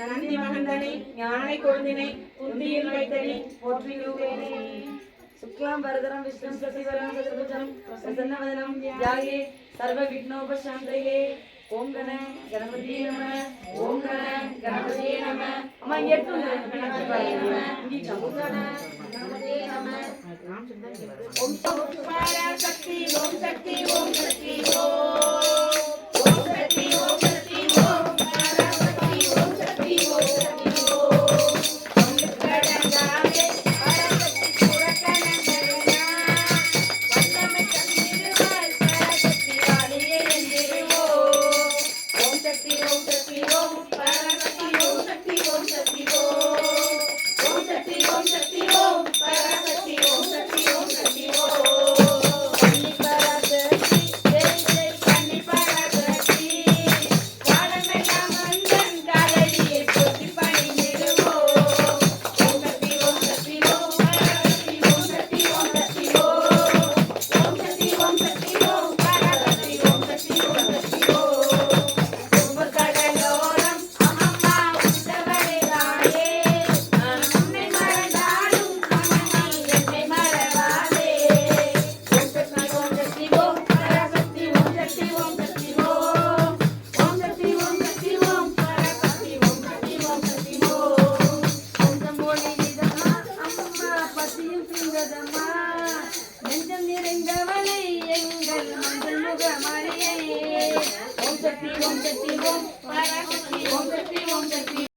நந்தி மகந்தனை ஞானை கொழுந்தினை குந்தியில் வைத்தனை போற்றியுவேனே சுக்லாம் வரதரம் விஷ்ணு சசிவரம் சதுர்புஜம் பிரசன்னவதனம் தியாகே சர்வ விக்னோபசாந்தையே. ஓம் கண கணபதியே நம ஓம் கண கணபதியே நம. அம்மா இங்க எடுத்து ஓம் சக்தி ஓம் சக்தி ஓம் சக்தி. respiro, respiro, respiro. சுந்தரமா நெஞ்சம் நிறைந்தவளை எங்கள் மஞ்சள் முகமறியே ஓம் சக்தி ஓம் சக்தி ஓம் பாராட்டு